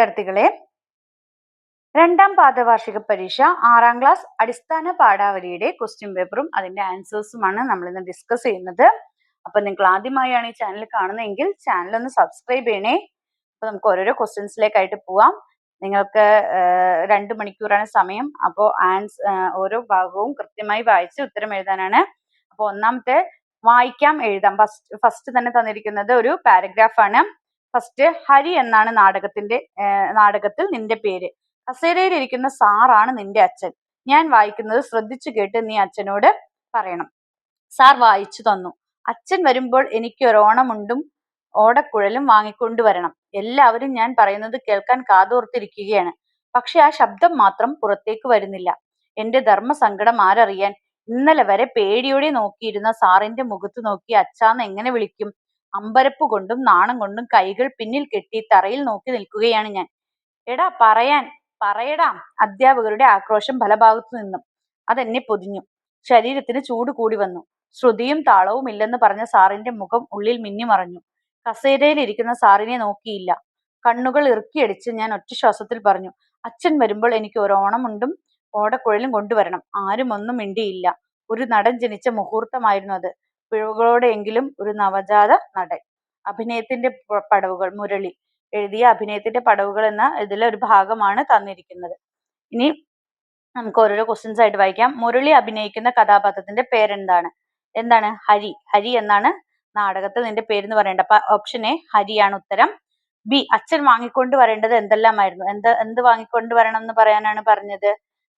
വിദ്യാർത്ഥികളെ രണ്ടാം പാദവാർഷിക പരീക്ഷ ആറാം ക്ലാസ് അടിസ്ഥാന പാഠാവലിയുടെ ക്വസ്റ്റ്യൻ പേപ്പറും അതിന്റെ ആൻസേഴ്സുമാണ് നമ്മൾ ഇന്ന് ഡിസ്കസ് ചെയ്യുന്നത്. അപ്പൊ നിങ്ങൾ ആദ്യമായാണ് ഈ ചാനൽ കാണുന്നതെങ്കിൽ ചാനൽ ഒന്ന് സബ്സ്ക്രൈബ് ചെയ്യണേ. അപ്പൊ നമുക്ക് ഓരോരോ ക്വസ്റ്റ്യൻസിലേക്കായിട്ട് പോവാം. നിങ്ങൾക്ക് രണ്ട് മണിക്കൂറാണ് സമയം. അപ്പോൾ ആൻസ് ഓരോ ഭാഗവും കൃത്യമായി വായിച്ച് ഉത്തരം എഴുതാനാണ്. അപ്പോൾ ഒന്നാമത്തെ വായിക്കാം എഴുതാം. ഫസ്റ്റ് ഫസ്റ്റ് തന്നെ തന്നിരിക്കുന്നത് ഒരു പാരഗ്രാഫ് ആണ്. ഫസ്റ്റ് ഹരി എന്നാണ് നാടകത്തിന്റെ നാടകത്തിൽ നിന്റെ പേര്. കസേരയിലിരിക്കുന്ന സാറാണ് നിന്റെ അച്ഛൻ. ഞാൻ വായിക്കുന്നത് ശ്രദ്ധിച്ചു കേട്ട് നീ അച്ഛനോട് പറയണം. സാർ വായിച്ചു തന്നു. അച്ഛൻ വരുമ്പോൾ എനിക്ക് ഒരോണമുണ്ടും ഓടക്കുഴലും വാങ്ങിക്കൊണ്ടുവരണം എല്ലാവരും ഞാൻ പറയുന്നത് കേൾക്കാൻ കാതോർത്തിരിക്കുകയാണ്. പക്ഷെ ആ ശബ്ദം മാത്രം പുറത്തേക്ക് വരുന്നില്ല. എന്റെ ധർമ്മസങ്കടം ആരറിയാൻ ഇന്നലെ വരെ പേടിയോടെ നോക്കിയിരുന്ന സാറിന്റെ മുഖത്ത് നോക്കി അച്ഛാന്ന് എങ്ങനെ വിളിക്കും? അമ്പരപ്പ് കൊണ്ടും നാണം കൊണ്ടും കൈകൾ പിന്നിൽ കെട്ടി തറയിൽ നോക്കി നിൽക്കുകയാണ് ഞാൻ. എടാ പറയാൻ പറയടാ അധ്യാപകരുടെ ആക്രോശം ഫലഭാഗത്തു നിന്നും. അതെന്നെ പൊതിഞ്ഞു. ശരീരത്തിന് ചൂട് കൂടി വന്നു. ശ്രുതിയും താളവും ഇല്ലെന്ന് പറഞ്ഞ സാറിന്റെ മുഖം ഉള്ളിൽ മിന്നിമറഞ്ഞു കസേരയിൽ ഇരിക്കുന്ന സാറിനെ നോക്കിയില്ല. കണ്ണുകൾ ഇറുക്കിയടിച്ച് ഞാൻ ഒറ്റ ശ്വാസത്തിൽ പറഞ്ഞു അച്ഛൻ വരുമ്പോൾ എനിക്ക് ഒരു ഓണമുണ്ടും ഓടക്കുഴലും കൊണ്ടുവരണം. ആരും ഒന്നും മിണ്ടിയില്ല. ഒരു നടൻ ജനിച്ച മുഹൂർത്തമായിരുന്നു അത്. പിഴവുകളോടെയെങ്കിലും ഒരു നവജാത നടൻ. അഭിനയത്തിന്റെ പടവുകൾ മുരളി എഴുതിയ അഭിനയത്തിന്റെ പടവുകൾ എന്ന ഇതിലെ ഒരു ഭാഗമാണ് തന്നിരിക്കുന്നത്. ഇനി നമുക്ക് ഓരോരോ ക്വസ്റ്റ്യൻസ് ആയിട്ട് വായിക്കാം. മുരളി അഭിനയിക്കുന്ന കഥാപാത്രത്തിന്റെ പേരെന്താണ്? എന്താണ്? ഹരി. ഹരി എന്നാണ് നാടകത്തിൽ നിന്റെ എന്ന് പറയേണ്ടത്. അപ്പൊ ഓപ്ഷൻ എ ഹരിയാണ് ഉത്തരം. ബി അച്ഛൻ വാങ്ങിക്കൊണ്ട് വരേണ്ടത് എന്തെല്ലാമായിരുന്നു? എന്ത് എന്ത് വാങ്ങിക്കൊണ്ട് വരണം എന്ന് പറയാനാണ് പറഞ്ഞത്?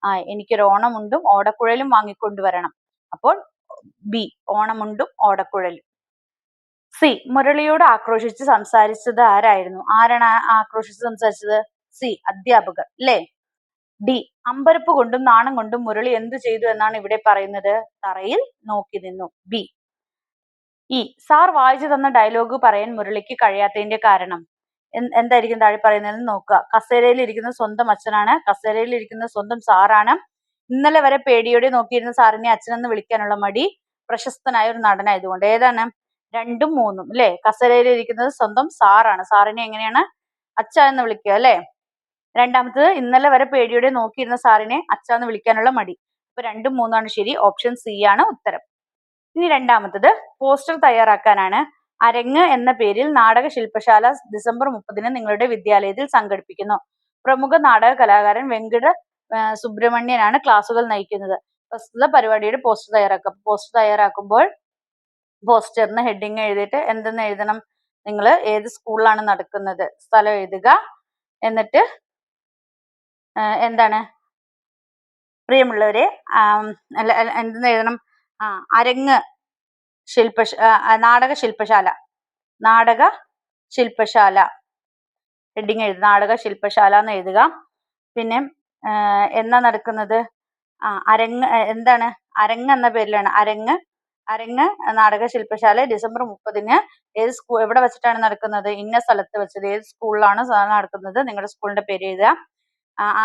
ആ എനിക്കൊരു ഓണമുണ്ടും ഓടക്കുഴലും വാങ്ങിക്കൊണ്ട് വരണം. അപ്പോൾ ബി ഓണമുണ്ടും ഓടക്കുഴലും. സി മുരളിയോട് ആക്രോശിച്ച് സംസാരിച്ചത് ആരായിരുന്നു? ആരാണ് ആക്രോശിച്ച് സംസാരിച്ചത്? സി അധ്യാപകർ അല്ലേ ഡി അമ്പരപ്പ് കൊണ്ടും നാണം കൊണ്ടും മുരളി എന്തു ചെയ്തു എന്നാണ് ഇവിടെ പറയുന്നത്? തറയിൽ നോക്കി നിന്നു. ബി ഇ സാർ വായിച്ചു തന്ന ഡയലോഗ് പറയാൻ മുരളിക്ക് കഴിയാത്തതിന്റെ കാരണം. എന്തായിരിക്കും താഴെ പറയുന്നതെന്ന് നോക്കുക. കസേരയിൽ ഇരിക്കുന്ന സ്വന്തം അച്ഛനാണ് കസേരയിൽ ഇരിക്കുന്ന സ്വന്തം സാറാണ് ഇന്നലെ വരെ പേടിയോടെ നോക്കിയിരുന്ന സാറിനെ അച്ഛനെന്ന് വിളിക്കാനുള്ള മടി പ്രശസ്തനായ ഒരു നടനായതുകൊണ്ട്. ഏതാണ്? രണ്ടും മൂന്നും അല്ലെ കസരയിൽ ഇരിക്കുന്നത് സ്വന്തം സാറാണ്. സാറിനെ എങ്ങനെയാണ് അച്ഛ എന്ന് വിളിക്കുക അല്ലെ രണ്ടാമത്തത് ഇന്നലെ വരെ പേടിയോടെ നോക്കിയിരുന്ന സാറിനെ അച്ഛ എന്ന് വിളിക്കാനുള്ള മടി. അപ്പൊ രണ്ടും മൂന്നാണ് ശരി. ഓപ്ഷൻ സി ആണ് ഉത്തരം. ഇനി രണ്ടാമത്തത് പോസ്റ്റർ തയ്യാറാക്കാനാണ്. അരങ്ങ് എന്ന പേരിൽ നാടക ശില്പശാല ഡിസംബർ മുപ്പതിന് നിങ്ങളുടെ വിദ്യാലയത്തിൽ സംഘടിപ്പിക്കുന്നു. പ്രമുഖ നാടക കലാകാരൻ വെങ്കട സുബ്രഹ്മണ്യനാണ് ക്ലാസ്സുകൾ നയിക്കുന്നത്. പ്രസ്തുത പരിപാടിയുടെ പോസ്റ്റർ തയ്യാറാക്കുക പോസ്റ്റർ തയ്യാറാക്കുമ്പോൾ പോസ്റ്ററിന് ഹെഡിങ് എഴുതിയിട്ട് എന്തെന്ന് എഴുതണം? നിങ്ങൾ ഏത് സ്കൂളിലാണ് നടക്കുന്നത്? സ്ഥലം എഴുതുക. എന്നിട്ട് എന്താണ്? പ്രിയമുള്ളവരെ എന്തെന്ന് എഴുതണം? അരങ്ങ് ശില്പ നാടക ശില്പശാല നാടക ശില്പശാല ഹെഡിങ് എഴുതുക നാടക ശില്പശാല എന്ന് എഴുതുക. പിന്നെ എന്നാ നടക്കുന്നത്? ആ അരങ്ങ് എന്താണ്? അരങ്ങ് എന്ന പേരിലാണ്. അരങ്ങ് അരങ്ങ് നാടക ശില്പശാല ഡിസംബർ മുപ്പതിന് ഏത് സ്കൂൾ എവിടെ വെച്ചിട്ടാണ് നടക്കുന്നത്? ഇന്ന സ്ഥലത്ത് വെച്ചത്? ഏത് സ്കൂളിലാണ് നടക്കുന്നത്? നിങ്ങളുടെ സ്കൂളിന്റെ പേര് എഴുതുക.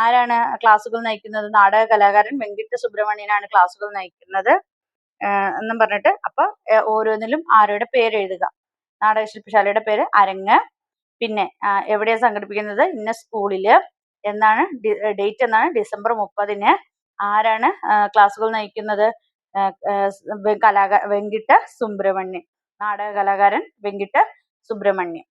ആരാണ് ക്ലാസ്സുകൾ നയിക്കുന്നത്? നാടക കലാകാരൻ വെങ്കിട്ട സുബ്രഹ്മണ്യനാണ് ക്ലാസ്സുകൾ നയിക്കുന്നത്. എന്നും പറഞ്ഞിട്ട് അപ്പൊ ഓരോന്നിലും ആരുടെ പേര് എഴുതുക? നാടക ശില്പശാലയുടെ പേര് അരങ്ങ്. പിന്നെ എവിടെയാണ് സംഘടിപ്പിക്കുന്നത്? ഇന്ന സ്കൂളിൽ. എന്നാണ് ഡേറ്റ് എന്നാണ് ഡിസംബർ മുപ്പതിന് ആരാണ് ക്ലാസ്സുകൾ നയിക്കുന്നത് കലാക വെങ്കിട്ട സുബ്രഹ്മണ്യൻ നാടക കലാകാരൻ വെങ്കിട്ട സുബ്രഹ്മണ്യൻ.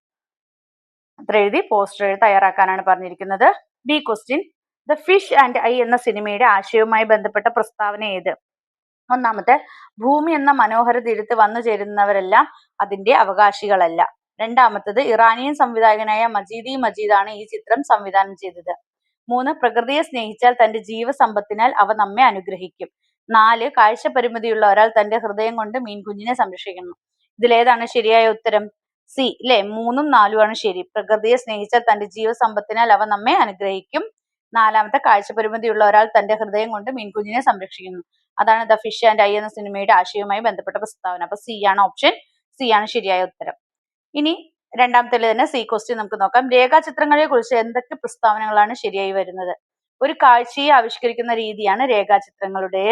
അത്ര എഴുതി പോസ്റ്റർ തയ്യാറാക്കാനാണ് പറഞ്ഞിരിക്കുന്നത്. B question the fish and I എന്ന സിനിമയുടെ ആശയവുമായി ബന്ധപ്പെട്ട പ്രസ്താവന ഏത്? ഒന്നാമത്തെ ഭൂമി എന്ന മനോഹര തീരത്ത് വന്നു ചേരുന്നവരെല്ലാം അതിന്റെ അവകാശികളല്ല. രണ്ടാമത്തത് ഇറാനിയൻ സംവിധായകനായ മജീദി മജീദാണ് ഈ ചിത്രം സംവിധാനം ചെയ്തത്. മൂന്ന് പ്രകൃതിയെ സ്നേഹിച്ചാൽ തന്റെ ജീവസമ്പത്തിനാൽ അവ നമ്മെ അനുഗ്രഹിക്കും. നാല് കാഴ്ച പരിമിതിയുള്ള ഒരാൾ തന്റെ ഹൃദയം കൊണ്ട് മീൻകുഞ്ഞിനെ സംരക്ഷിക്കുന്നു. ഇതിലേതാണ് ശരിയായ ഉത്തരം? സി അല്ലെ മൂന്നും നാലും ആണ് ശരി. പ്രകൃതിയെ സ്നേഹിച്ചാൽ തന്റെ ജീവസമ്പത്തിനാൽ അവ നമ്മെ അനുഗ്രഹിക്കും. നാലാമത്തെ കാഴ്ച പരിമിതിയുള്ള ഒരാൾ തന്റെ ഹൃദയം കൊണ്ട് മീൻകുഞ്ഞിനെ സംരക്ഷിക്കുന്നു. അതാണ് ദ ഫിഷ് ആൻഡ് ഐ എന്ന സിനിമയുടെ ആശയവുമായി ബന്ധപ്പെട്ട പ്രസ്താവന. അപ്പൊ സി ആണ് ഓപ്ഷൻ. സി ആണ് ശരിയായ ഉത്തരം. ഇനി രണ്ടാമത്തെ തന്നെ സി ക്വസ്റ്റ്യൻ നമുക്ക് നോക്കാം. രേഖാചിത്രങ്ങളെ കുറിച്ച് എന്തൊക്കെ പ്രസ്താവനകളാണ് ശരിയായി വരുന്നത്? ഒരു കാഴ്ചയെ ആവിഷ്കരിക്കുന്ന രീതിയാണ് രേഖാചിത്രങ്ങളുടെ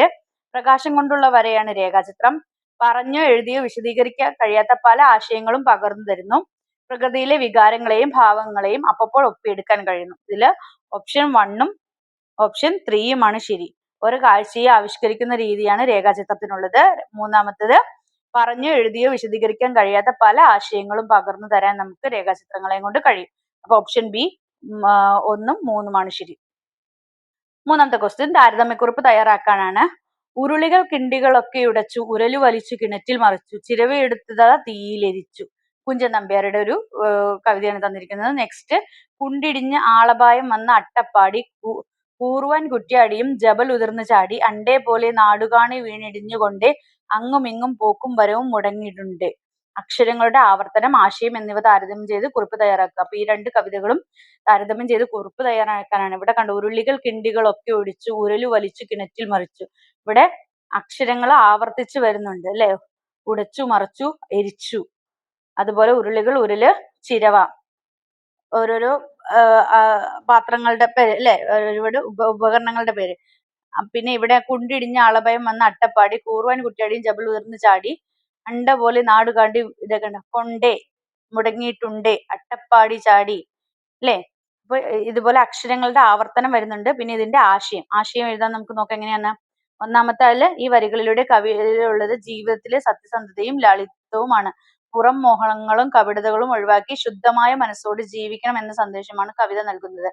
പ്രകാശം കൊണ്ടുള്ള വരയാണ് രേഖാചിത്രം. പറഞ്ഞോ എഴുതിയോ വിശദീകരിക്കാൻ കഴിയാത്ത പല ആശയങ്ങളും പകർന്നു തരുന്നു. പ്രകൃതിയിലെ വികാരങ്ങളെയും ഭാവങ്ങളെയും അപ്പോൾ ഒപ്പിയെടുക്കാൻ കഴിയുന്നു. ഇതിൽ ഓപ്ഷൻ വണ്ണും ഓപ്ഷൻ ത്രീയുമാണ് ശരി. ഒരു കാഴ്ചയെ ആവിഷ്കരിക്കുന്ന രീതിയാണ് രേഖാചിത്രത്തിനുള്ളത്. മൂന്നാമത്തത് പറഞ്ഞോ എഴുതിയോ വിശദീകരിക്കാൻ കഴിയാത്ത പല ആശയങ്ങളും പകർന്നു തരാൻ നമുക്ക് രേഖാചിത്രങ്ങളെയും കൊണ്ട് കഴിയും. അപ്പൊ ഓപ്ഷൻ ബി ഒന്നും മൂന്നുമാണ് ശരി. മൂന്നാമത്തെ ക്വസ്റ്റ്യൻ താരതമ്യക്കുറിപ്പ് തയ്യാറാക്കാനാണ്. ഉരുളികൾ കിണ്ടികളൊക്കെ ഉടച്ചു ഉരലു വലിച്ചു കിണറ്റിൽ മറിച്ചു ചിരവയെടുത്തത് തീയിലെരിച്ചു. കുഞ്ചൻ നമ്പ്യാരുടെ ഒരു കവിതയാണ് തന്നിരിക്കുന്നത്. നെക്സ്റ്റ് കുണ്ടിടിഞ്ഞ് ആളപായം വന്ന അട്ടപ്പാടി കൂറുവാൻ കുറ്റ്യാടിയും ജബൽ ഉതിർന്നു ചാടി അണ്ടേ പോലെ നാടുകാണി വീണിടിഞ്ഞുകൊണ്ട് അങ്ങുമിങ്ങും പോക്കും വരവും മുടങ്ങിയിട്ടുണ്ട്. അക്ഷരങ്ങളുടെ ആവർത്തനം ആശയം എന്നിവ താരതമ്യം ചെയ്ത് കുറിപ്പ് തയ്യാറാക്കുക. അപ്പൊ ഈ രണ്ട് കവിതകളും താരതമ്യം ചെയ്ത് കുറിപ്പ് തയ്യാറാക്കാനാണ്. ഇവിടെ കണ്ടു ഉരുളികൾ കിണ്ടികൾ ഒക്കെ ഒടിച്ചു ഉരലു വലിച്ചു കിണറ്റിൽ മറിച്ചു. ഇവിടെ അക്ഷരങ്ങൾ ആവർത്തിച്ചു വരുന്നുണ്ട് അല്ലെ? ഉടച്ചു മറിച്ചു എരിച്ചു. അതുപോലെ ഉരുളികൾ ഉരുൾ ചിരവ. ഓരോരോ പാത്രങ്ങളുടെ പേര് അല്ലെ? ഒരുപാട് ഉപകരണങ്ങളുടെ പേര്. പിന്നെ ഇവിടെ കുണ്ടിടിഞ്ഞ അളഭയം വന്ന അട്ടപ്പാടി കൂർവാൻ കുട്ടിയാടിയും ജബൽ ഉയർന്നു ചാടി അണ്ട പോലെ നാട് കാണ്ടി ഇതൊക്കെ കൊണ്ടേ മുടങ്ങിയിട്ടുണ്ടേ അട്ടപ്പാടി ചാടി അല്ലേ? അപ്പൊ ഇതുപോലെ അക്ഷരങ്ങളുടെ ആവർത്തനം വരുന്നുണ്ട്. പിന്നെ ഇതിന്റെ ആശയം ആശയം എഴുതാൻ നമുക്ക് നോക്കാം എങ്ങനെയാണ്? ഒന്നാമത്തെ ഈ വരികളിലൂടെ കവിതയിലുള്ളത് ജീവിതത്തിലെ സത്യസന്ധതയും ലാളിത്യവുമാണ് പുറം മോഹങ്ങളും കപടതകളും ഒഴിവാക്കി ശുദ്ധമായ മനസ്സോട് ജീവിക്കണം എന്ന സന്ദേശമാണ് കവിത നൽകുന്നത്.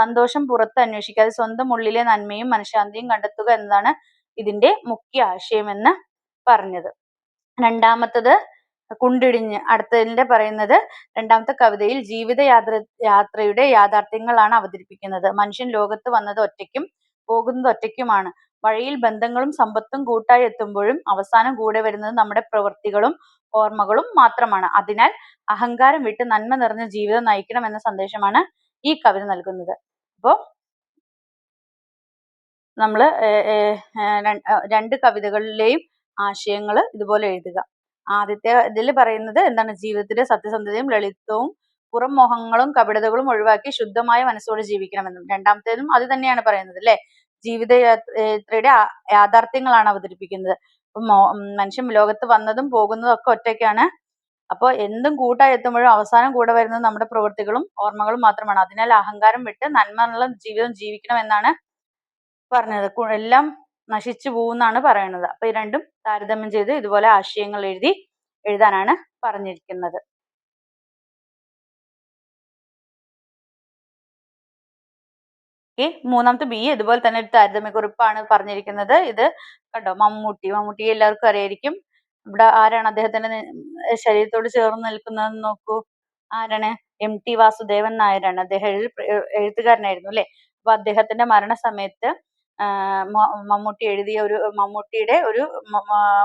സന്തോഷം പുറത്ത് അന്വേഷിക്കാതെ സ്വന്തം ഉള്ളിലെ നന്മയും മനഃശാന്തിയും കണ്ടെത്തുക എന്നതാണ് ഇതിന്റെ മുഖ്യ ആശയം എന്ന് പറഞ്ഞത്. രണ്ടാമത്തത് കുണ്ടിടിഞ്ഞ് അടുത്തതിന്റെ പറയുന്നത് രണ്ടാമത്തെ കവിതയിൽ ജീവിത യാത്ര യാത്രയുടെ യാഥാർത്ഥ്യങ്ങളാണ് അവതരിപ്പിക്കുന്നത്. മനുഷ്യൻ ലോകത്ത് വന്നത് ഒറ്റയ്ക്കും പോകുന്നത് ഒറ്റയ്ക്കുമാണ്. വഴിയിൽ ബന്ധങ്ങളും സമ്പത്തും കൂട്ടായി എത്തുമ്പോഴും അവസാനം കൂടെ വരുന്നത് നമ്മുടെ പ്രവൃത്തികളും ഓർമ്മകളും മാത്രമാണ്. അതിനാൽ അഹങ്കാരം വിട്ട് നന്മ നിറഞ്ഞ ജീവിതം നയിക്കണം എന്ന സന്ദേശമാണ് ഈ കവിത നൽകുന്നത്. അപ്പോ നമ്മൾ രണ്ട് കവിതകളിലെയും ആശയങ്ങൾ ഇതുപോലെ എഴുതുക. ആദ്യത്തെ ഇതിൽ പറയുന്നത് എന്താണ്? ജീവിതത്തിലെ സത്യസന്ധതയും ലളിതവും പുറം മോഹങ്ങളും കപടതകളും ഒഴിവാക്കി ശുദ്ധമായ മനസ്സോടെ ജീവിക്കണമെന്നും. രണ്ടാമത്തേതും അത് തന്നെയാണ് പറയുന്നത് അല്ലെ? ജീവിത യാത്രയുടെ യാഥാർത്ഥ്യങ്ങളാണ് അവതരിപ്പിക്കുന്നത്. മനുഷ്യൻ ലോകത്ത് വന്നതും പോകുന്നതും ഒക്കെ ഒറ്റയ്ക്കാണ്. അപ്പോൾ എന്തും കൂട്ടായി എത്തുമ്പോഴും അവസാനം കൂടെ വരുന്നത് നമ്മുടെ പ്രവൃത്തികളും ഓർമ്മകളും മാത്രമാണ്. അതിനാൽ അഹങ്കാരം വിട്ട് നന്മയുള്ള ജീവിതം ജീവിക്കണം എന്നാണ് പറഞ്ഞത് എല്ലാം നശിച്ചു പോകുന്നാണ് പറയുന്നത്. അപ്പൊ ഈ രണ്ടും താരതമ്യം ചെയ്ത് ഇതുപോലെ ആശയങ്ങൾ എഴുതി എഴുതാനാണ് പറഞ്ഞിരിക്കുന്നത്. മൂന്നാമത്തെ ബി ഇതുപോലെ തന്നെ ഒരു താരതമ്യ കുറിപ്പാണ് പറഞ്ഞിരിക്കുന്നത്. ഇത് കണ്ടോ? മമ്മൂട്ടി. മമ്മൂട്ടി എല്ലാവർക്കും അറിയായിരിക്കും. ഇവിടെ ആരാണ് അദ്ദേഹത്തിന്റെ ശരീരത്തോട് ചേർന്ന് നിൽക്കുന്നതെന്ന് നോക്കൂ. ആരാണ്? എം ടി വാസുദേവൻ നായരാണ്. അദ്ദേഹം എഴുത്തുകാരനായിരുന്നു അല്ലെ? അപ്പൊ അദ്ദേഹത്തിന്റെ മരണസമയത്ത് മമ്മൂട്ടി എഴുതിയ ഒരു മമ്മൂട്ടിയുടെ ഒരു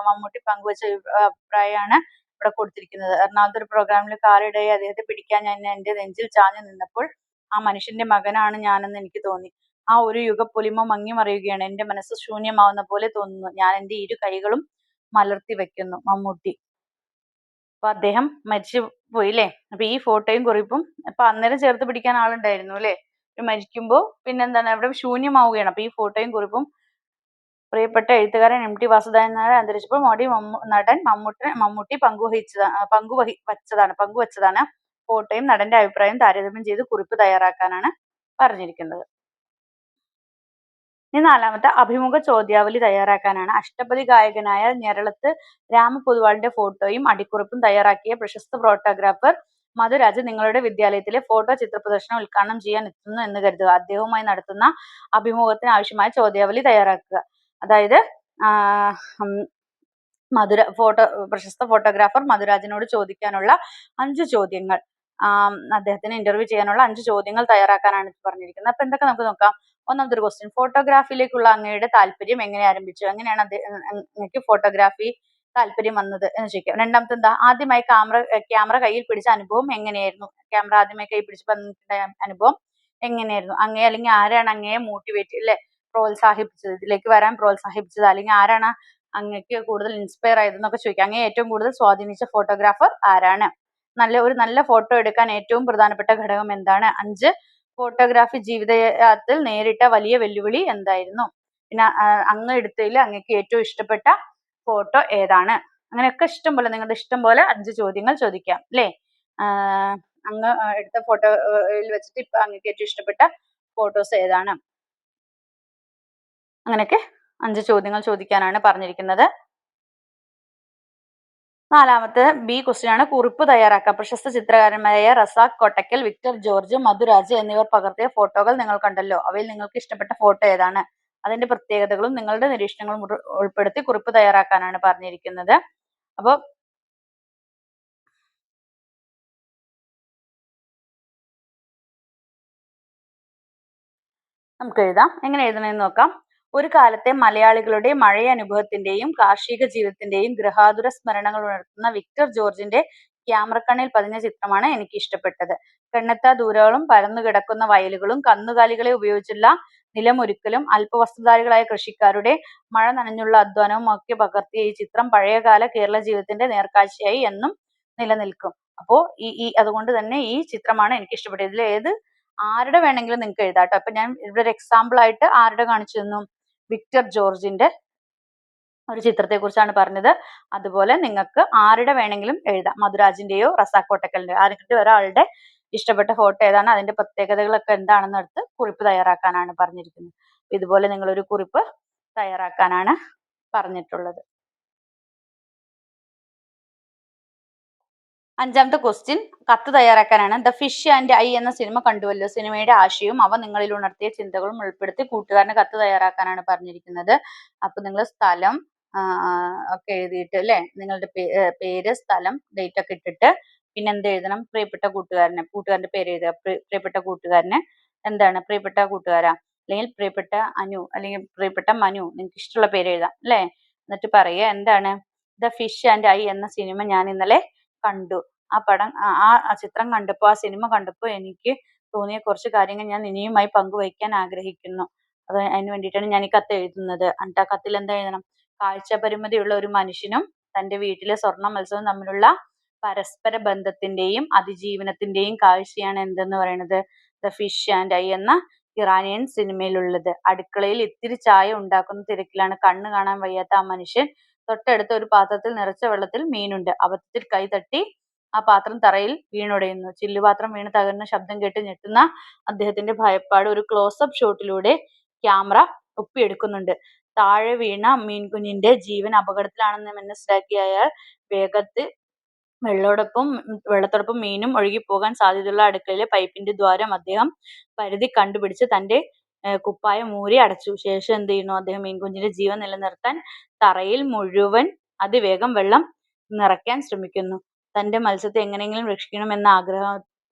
മമ്മൂട്ടി പങ്കുവച്ച അഭിപ്രായമാണ് ഇവിടെ കൊടുത്തിരിക്കുന്നത്. എറണാകുളത്ത് ഒരു പ്രോഗ്രാമിൽ കാലിടയെ അദ്ദേഹത്തെ പിടിക്കാൻ ഞാൻ എന്റെ നെഞ്ചിൽ ചാഞ്ഞു നിന്നപ്പോൾ ആ മനുഷ്യന്റെ മകനാണ് ഞാനെന്ന് എനിക്ക് തോന്നി. ആ ഒരു യുഗപ്പൊലിമ മങ്ങി മറിയുകയാണ് എന്റെ മനസ്സ് ശൂന്യമാവുന്ന പോലെ തോന്നുന്നു. ഞാൻ എന്റെ ഇരു കൈകളും മലർത്തി വെക്കുന്നു മമ്മൂട്ടി. അപ്പൊ അദ്ദേഹം മരിച്ചു പോയി അല്ലേ അപ്പൊ ഈ ഫോട്ടോയും കുറിപ്പും അപ്പൊ അന്നേരം ചേർത്ത് പിടിക്കാൻ ആളുണ്ടായിരുന്നു അല്ലേ? മരിക്കുമ്പോൾ പിന്നെന്താണ്? അവിടെ ശൂന്യമാവുകയാണ്. അപ്പൊ ഈ ഫോട്ടോയും കുറിപ്പും പ്രിയപ്പെട്ട എഴുത്തുകാരൻ എം ടി വാസുദേവൻ നായർ അന്തരിച്ചപ്പോൾ മോഡി നടൻ മമ്മൂട്ടി മമ്മൂട്ടി പങ്കുവഹിച്ചതാണ് പങ്കുവഹി വച്ചതാണ് പങ്കുവച്ചതാണ് ഫോട്ടോയും നടന്റെ അഭിപ്രായം താരതമ്യം ചെയ്ത് കുറിപ്പ് തയ്യാറാക്കാനാണ് പറഞ്ഞിരിക്കുന്നത്. ഇനി നാലാമത്തെ അഭിമുഖ ചോദ്യാവലി തയ്യാറാക്കാനാണ്. അഷ്ടപതി ഗായകനായ ഞരളത്ത് രാമപൊതുവാളിന്റെ ഫോട്ടോയും അടിക്കുറിപ്പും തയ്യാറാക്കിയ പ്രശസ്ത ഫോട്ടോഗ്രാഫർ മധുരാജ് നിങ്ങളുടെ വിദ്യാലയത്തിലെ ഫോട്ടോ ചിത്ര പ്രദർശനം ഉദ്ഘാടനം ചെയ്യാൻ എത്തുന്നു എന്ന് കരുതുക. അദ്ദേഹവുമായി നടത്തുന്ന അഭിമുഖത്തിന് ആവശ്യമായ ചോദ്യാവലി തയ്യാറാക്കുക. അതായത് മധുര ഫോട്ടോ പ്രശസ്ത ഫോട്ടോഗ്രാഫർ മധുരാജിനോട് ചോദിക്കാനുള്ള അഞ്ച് ചോദ്യങ്ങൾ. അദ്ദേഹത്തിന് ഇന്റർവ്യൂ ചെയ്യാനുള്ള അഞ്ച് ചോദ്യങ്ങൾ തയ്യാറാക്കാനാണ് പറഞ്ഞിരിക്കുന്നത്. അപ്പൊ എന്തൊക്കെ നമുക്ക് നോക്കാം? ഒന്നാമത്തെ ഒരു ക്വസ്റ്റ്യൻ ഫോട്ടോഗ്രാഫിയിലേക്കുള്ള അങ്ങയുടെ താല്പര്യം എങ്ങനെ ആരംഭിച്ചു? എങ്ങനെയാണ് അങ്ങക്ക് ഫോട്ടോഗ്രാഫി താല്പര്യം വന്നത് എന്ന് ചോദിക്കാം. രണ്ടാമത്തെ എന്താ? ആദ്യമായി ക്യാമറ ക്യാമറ കയ്യിൽ പിടിച്ച അനുഭവം എങ്ങനെയായിരുന്നു? ക്യാമറ ആദ്യമായി കൈ പിടിച്ച് അനുഭവം എങ്ങനെയായിരുന്നു? അങ്ങേ അല്ലെങ്കിൽ ആരാണ് അങ്ങയെ മോട്ടിവേറ്റ് അല്ലെ പ്രോത്സാഹിപ്പിച്ചത്? ഇതിലേക്ക് വരാൻ പ്രോത്സാഹിപ്പിച്ചത്? അല്ലെങ്കിൽ ആരാണ് അങ്ങക്ക് കൂടുതൽ ഇൻസ്പയർ ആയതെന്നൊക്കെ ചോദിക്കാം. അങ്ങേ ഏറ്റവും കൂടുതൽ സ്വാധീനിച്ച ഫോട്ടോഗ്രാഫർ ആരാണ്? നല്ല ഒരു നല്ല ഫോട്ടോ എടുക്കാൻ ഏറ്റവും പ്രധാനപ്പെട്ട ഘടകം എന്താണ്? അഞ്ച് ഫോട്ടോഗ്രാഫി ജീവിതത്തിൽ നേരിട്ട വലിയ വെല്ലുവിളി എന്തായിരുന്നു? പിന്നെ അങ്ങ് എടുത്തതിൽ അങ്ങക്ക് ഏറ്റവും ഇഷ്ടപ്പെട്ട ഫോട്ടോ ഏതാണ്? അങ്ങനെയൊക്കെ ഇഷ്ടം പോലെ നിങ്ങളുടെ ഇഷ്ടം പോലെ അഞ്ച് ചോദ്യങ്ങൾ ചോദിക്കാം അല്ലേ? അങ്ങ് എടുത്ത ഫോട്ടോയിൽ വെച്ചിട്ട് ഇപ്പൊ അങ്ങക്ക് ഏറ്റവും ഇഷ്ടപ്പെട്ട ഫോട്ടോസ് ഏതാണ്? അങ്ങനെയൊക്കെ അഞ്ച് ചോദ്യങ്ങൾ ചോദിക്കാനാണ് പറഞ്ഞിരിക്കുന്നത്. നാലാമത്തെ ബി ക്വസ്റ്റ്യൻ ആണ്. കുറിപ്പ് തയ്യാറാക്കുക പ്രശസ്ത ചിത്രകാരന്മാരായ റസാഖ് കൊട്ടക്കൽ വിക്ടർ ജോർജ് മധുരാജ് എന്നിവർ പകർത്തിയ ഫോട്ടോകൾ നിങ്ങൾ കണ്ടല്ലോ. അവയിൽ നിങ്ങൾക്ക് ഇഷ്ടപ്പെട്ട ഫോട്ടോ ഏതാണ്? അതിന്റെ പ്രത്യേകതകളും നിങ്ങളുടെ നിരീക്ഷണങ്ങളും ഉൾപ്പെടുത്തി കുറിപ്പ് തയ്യാറാക്കാനാണ് പറഞ്ഞിരിക്കുന്നത്. അപ്പോൾ നമുക്ക് എഴുതാം. എങ്ങനെ എഴുതണമെന്ന് നോക്കാം. ഒരു കാലത്തെ മലയാളികളുടെ മഴയനുഭവത്തിന്റെയും കാർഷിക ജീവിതത്തിന്റെയും ഗൃഹാതുര സ്മരണകൾ ഉണർത്തുന്ന വിക്ടർ ജോർജിന്റെ ക്യാമറക്കണ്ണിൽ പതിഞ്ഞ ചിത്രമാണ് എനിക്ക് ഇഷ്ടപ്പെട്ടത്. കണ്ണെത്താ ദൂരങ്ങളും പരന്നു കിടക്കുന്ന വയലുകളും കന്നുകാലികളെ ഉപയോഗിച്ചുള്ള നിലമൊരുക്കലും അല്പവസ്തുധാരികളായ കൃഷിക്കാരുടെ മഴ നനഞ്ഞുള്ള അധ്വാനവും ഒക്കെ പകർത്തിയ ഈ ചിത്രം പഴയകാല കേരള ജീവിതത്തിന്റെ നേർക്കാഴ്ചയായി എന്നും നിലനിൽക്കും. അപ്പോ ഈ ഈ അതുകൊണ്ട് തന്നെ ഈ ചിത്രമാണ് എനിക്ക് ഇഷ്ടപ്പെട്ടത്. ഇതിൽ ഏത് ആരുടെ വേണമെങ്കിലും നിങ്ങൾക്ക് എഴുതാട്ടോ അപ്പൊ ഞാൻ ഇവിടെ ഒരു എക്സാമ്പിൾ ആയിട്ട് ആരുടെ കാണിച്ചു തന്നു? വിക്ടർ ജോർജിന്റെ ഒരു ചിത്രത്തെ കുറിച്ചാണ് പറഞ്ഞത്. അതുപോലെ നിങ്ങൾക്ക് ആരുടെ വേണമെങ്കിലും എഴുതാം. മധുരാജിന്റെയോ റസാക്കോട്ടക്കലിന്റെയോ ആരെങ്കിലും ഒരാളുടെ ഇഷ്ടപ്പെട്ട ഫോട്ടോ ഏതാണ് അതിന്റെ പ്രത്യേകതകളൊക്കെ എന്താണെന്ന് എടുത്ത് കുറിപ്പ് തയ്യാറാക്കാനാണ് പറഞ്ഞിരിക്കുന്നത്. ഇതുപോലെ നിങ്ങളൊരു കുറിപ്പ് തയ്യാറാക്കാനാണ് പറഞ്ഞിട്ടുള്ളത്. അഞ്ചാമത്തെ ക്വസ്റ്റ്യൻ കത്ത് തയ്യാറാക്കാനാണ്. ദ ഫിഷ് ആൻഡ് ഐ എന്ന സിനിമ കണ്ടുവല്ലോ. സിനിമയുടെ ആശയവും അവ നിങ്ങളിൽ ഉണർത്തിയ ചിന്തകളും ഉൾപ്പെടുത്തി കൂട്ടുകാരന് കത്ത് തയ്യാറാക്കാനാണ് പറഞ്ഞിരിക്കുന്നത്. അപ്പൊ നിങ്ങൾ സ്ഥലം ഒക്കെ എഴുതിയിട്ട് അല്ലെ? നിങ്ങളുടെ പേര് സ്ഥലം ഡേറ്റ് ഒക്കെ ഇട്ടിട്ട് പിന്നെ എന്ത് എഴുതണം? പ്രിയപ്പെട്ട കൂട്ടുകാരനെ. കൂട്ടുകാരന്റെ പേര് എഴുതുക. പ്രിയപ്പെട്ട കൂട്ടുകാരന്. എന്താണ്? പ്രിയപ്പെട്ട കൂട്ടുകാരാ. അല്ലെങ്കിൽ പ്രിയപ്പെട്ട അനു അല്ലെങ്കിൽ പ്രിയപ്പെട്ട മനു നിങ്ങൾക്ക് ഇഷ്ടമുള്ള പേര് എഴുതാം. അല്ലെ? എന്നിട്ട് പറയുക എന്താണ്? ദ ഫിഷ് ആൻഡ് ഐ എന്ന സിനിമ ഞാൻ ഇന്നലെ കണ്ടു. ആ പടം ആ ചിത്രം കണ്ടപ്പോൾ ആ സിനിമ കണ്ടപ്പോൾ എനിക്ക് തോന്നിയ കുറച്ച് കാര്യങ്ങൾ ഞാൻ ഇനിയുമായി പങ്കുവയ്ക്കാൻ ആഗ്രഹിക്കുന്നു. അത് അതിന് വേണ്ടിയിട്ടാണ് ഞാൻ ഈ കത്ത് എഴുതുന്നത്. എന്നിട്ട് ആ കത്തിൽ എന്താ എഴുതണം? കാഴ്ച പരിമിതിയുള്ള ഒരു മനുഷ്യനും തന്റെ വീട്ടിലെ സ്വർണ മത്സരവും തമ്മിലുള്ള പരസ്പര ബന്ധത്തിന്റെയും അതിജീവനത്തിന്റെയും കാഴ്ചയാണ് എന്തെന്ന് പറയുന്നത് the fish and I Iranian Iranian സിനിമയിലുള്ളത്. അടുക്കളയിൽ ഇത്തിരി ചായ ഉണ്ടാക്കുന്ന തിരക്കിലാണ് കണ്ണ് കാണാൻ വയ്യാത്ത ആ മനുഷ്യൻ തൊട്ടടുത്ത ഒരു പാത്രത്തിൽ നിറച്ച വെള്ളത്തിൽ മീനുണ്ട്. അബദ്ധത്തിൽ കൈ തട്ടി ആ പാത്രം തറയിൽ വീണുടയുന്നു. ചില്ലുപാത്രം വീണ് തകർന്ന ശബ്ദം കേട്ട് ഞെട്ടുന്ന അദ്ദേഹത്തിന്റെ ഭയപ്പാട് ഒരു ക്ലോസപ്പ് ഷോട്ടിലൂടെ ക്യാമറ ഒപ്പിയെടുക്കുന്നുണ്ട്. താഴെ വീണ മീൻകുഞ്ഞിന്റെ ജീവൻ അപകടത്തിലാണെന്ന് മനസ്സിലാക്കിയ അയാൾ വേഗത്തിൽ വെള്ളത്തോടൊപ്പം വെള്ളത്തോടൊപ്പം മീനും ഒഴുകിപ്പോകാൻ സാധ്യതയുള്ള അടുക്കളയിലെ പൈപ്പിന്റെ ദ്വാരം അദ്ദേഹം പരിധി കണ്ടുപിടിച്ച് തന്റെ കുപ്പായം ഊരി അടച്ചു. ശേഷം എന്ത് ചെയ്യുന്നു? അദ്ദേഹം മീൻകുഞ്ഞിന്റെ ജീവൻ നിലനിർത്താൻ തറയിൽ മുഴുവൻ അതിവേഗം വെള്ളം നിറയ്ക്കാൻ ശ്രമിക്കുന്നു. തന്റെ മത്സ്യത്തെ എങ്ങനെയെങ്കിലും രക്ഷിക്കണം എന്ന ആഗ്രഹ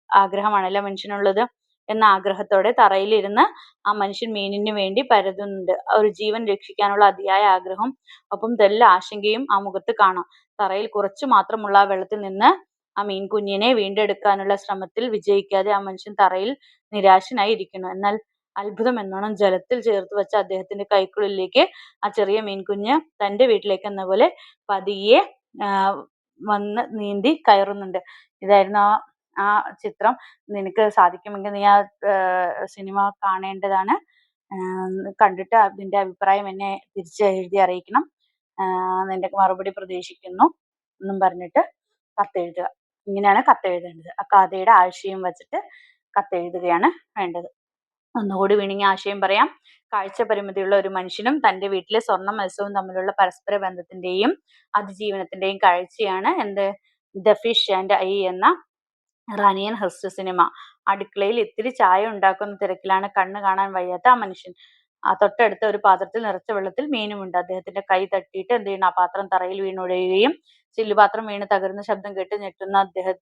ആഗ്രഹമാണല്ലോ മനുഷ്യനുള്ളത്? എന്ന ആഗ്രഹത്തോടെ തറയിലിരുന്ന് ആ മനുഷ്യൻ മീനിന് വേണ്ടി പരതുന്നുണ്ട്. ഒരു ജീവൻ രക്ഷിക്കാനുള്ള അതിയായ ആഗ്രഹം ഒപ്പം തെല്ല ആശങ്കയും ആ മുഖത്ത് കാണാം. തറയിൽ കുറച്ചു മാത്രമുള്ള ആ വെള്ളത്തിൽ നിന്ന് ആ മീൻകുഞ്ഞിനെ വീണ്ടെടുക്കാനുള്ള ശ്രമത്തിൽ വിജയിക്കാതെ ആ മനുഷ്യൻ തറയിൽ നിരാശനായി ഇരിക്കുന്നു. എന്നാൽ അത്ഭുതം എന്നോണം ജലത്തിൽ ചേർത്ത് വെച്ച അദ്ദേഹത്തിന്റെ കൈക്കുള്ളിലേക്ക് ആ ചെറിയ മീൻകുഞ്ഞ് തന്റെ വീട്ടിലേക്ക് എന്ന പോലെ പതിയെ വന്ന് നീന്തി കയറുന്നുണ്ട്. ഇതായിരുന്നു ആ ആ ചിത്രം. നിനക്ക് സാധിക്കുമെങ്കിൽ നീ ആ സിനിമ കാണേണ്ടതാണ്. കണ്ടിട്ട് അതിന്റെ അഭിപ്രായം എന്നെ തിരിച്ച് എഴുതി അറിയിക്കണം. നിന്റെ മറുപടി പ്രതീക്ഷിക്കുന്നു എന്നും പറഞ്ഞിട്ട് കത്തെഴുതുക ഇങ്ങനെയാണ് കത്തെഴുതേണ്ടത് ആ കഥയുടെ ആശയം വെച്ചിട്ട് കത്തെഴുതുകയാണ് വേണ്ടത്. ഒന്നുകൂടി വീണെങ്കിൽ ആശയം പറയാം. കാഴ്ച പരിമിതിയുള്ള ഒരു മനുഷ്യനും തന്റെ വീട്ടിലെ സ്വർണ മത്സ്യവും തമ്മിലുള്ള പരസ്പര ബന്ധത്തിന്റെയും അതിജീവനത്തിന്റെയും കാഴ്ചയാണ് എന്ത്? ദ ഫിഷ് ആൻഡ് ഐ എന്ന റാനിയൻ ഹ്രസ്വ സിനിമ. അടുക്കളയിൽ ഇത്തിരി ചായ ഉണ്ടാക്കുന്ന തിരക്കിലാണ് കണ്ണ് കാണാൻ വയ്യാത്ത ആ മനുഷ്യൻ. ആ തൊട്ടടുത്ത ഒരു പാത്രത്തിൽ നിറച്ച വെള്ളത്തിൽ മീനുമുണ്ട്. അദ്ദേഹത്തിന്റെ കൈ തട്ടിയിട്ട് എന്ത് ചെയ്യണം ആ പാത്രം തറയിൽ വീണുടയുകയും ചില്ലുപാത്രം വീണ് തകരുന്ന ശബ്ദം കേട്ട് ഞെട്ടുന്ന അദ്ദേഹം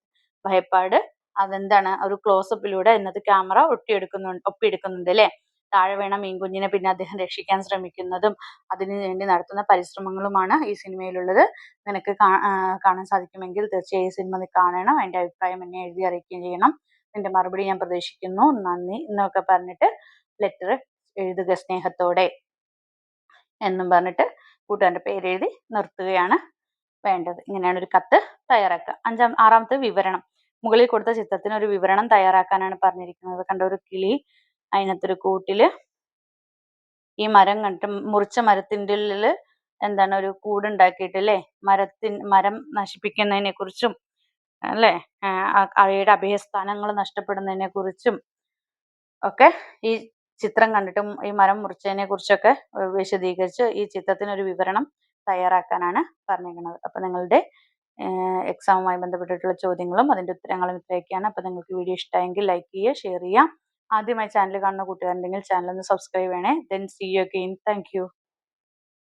ഭയപ്പാട് അതെന്താണ്? ഒരു ക്ലോസപ്പിലൂടെ ഇന്നത്തെ ക്യാമറ ഒട്ടിയെടുക്കുന്നുണ്ട് ഒപ്പിയെടുക്കുന്നുണ്ട് അല്ലേ താഴെ വീണ മീൻകുഞ്ഞിനെ പിന്നെ അദ്ദേഹം രക്ഷിക്കാൻ ശ്രമിക്കുന്നതും അതിനു വേണ്ടി നടത്തുന്ന പരിശ്രമങ്ങളുമാണ് ഈ സിനിമയിലുള്ളത്. നിനക്ക് കാണാൻ സാധിക്കുമെങ്കിൽ തീർച്ചയായും ഈ സിനിമ നീ കാണണം. എന്റെ അഭിപ്രായം എന്നെ എഴുതി അറിയിക്കുകയും ചെയ്യണം. നിന്റെ മറുപടി ഞാൻ പ്രതീക്ഷിക്കുന്നു. നന്ദി. എന്നൊക്കെ പറഞ്ഞിട്ട് ലെറ്റർ എഴുതുക സ്നേഹത്തോടെ. എന്നും പറഞ്ഞിട്ട് കൂട്ടുകാരന്റെ പേരെഴുതി നിർത്തുകയാണ് വേണ്ടത്. ഇങ്ങനെയാണ് ഒരു കത്ത് തയ്യാറാക്കുക. അഞ്ചാം ആറാമത്തെ വിവരണം. മുകളിൽ കൊടുത്ത ചിത്രത്തിന് ഒരു വിവരണം തയ്യാറാക്കാനാണ് പറഞ്ഞിരിക്കുന്നത്. കണ്ട ഒരു കിളി അതിനകത്തൊരു കൂട്ടിൽ ഈ മരം കണ്ടിട്ട് മുറിച്ച മരത്തിന്റെ എന്താണ് ഒരു കൂടുണ്ടാക്കിയിട്ട് അല്ലേ മരത്തിൻ മരം നശിപ്പിക്കുന്നതിനെ കുറിച്ചും അല്ലേ അവയുടെ അഭയസ്ഥാനങ്ങൾ നഷ്ടപ്പെടുന്നതിനെ കുറിച്ചും ഒക്കെ ഈ ചിത്രം കണ്ടിട്ടും ഈ മരം മുറിച്ചതിനെ കുറിച്ചൊക്കെ വിശദീകരിച്ച് ഈ ചിത്രത്തിനൊരു വിവരണം തയ്യാറാക്കാനാണ് പറഞ്ഞിരിക്കുന്നത്. അപ്പൊ നിങ്ങളുടെ എക്സാമുമായി ബന്ധപ്പെട്ടിട്ടുള്ള ചോദ്യങ്ങളും അതിന്റെ ഉത്തരങ്ങളും ഇത്രയൊക്കെയാണ്. അപ്പോൾ നിങ്ങൾക്ക് വീഡിയോ ഇഷ്ടമായെങ്കിൽ ലൈക്ക് ചെയ്യുക ഷെയർ ചെയ്യുക. ആദ്യമായി ചാനൽ കാണുന്ന കൂട്ടുകാരുണ്ടെങ്കിൽ ചാനൽ ഒന്ന് സബ്സ്ക്രൈബ് ചെയ്യണേ. Then see you again thank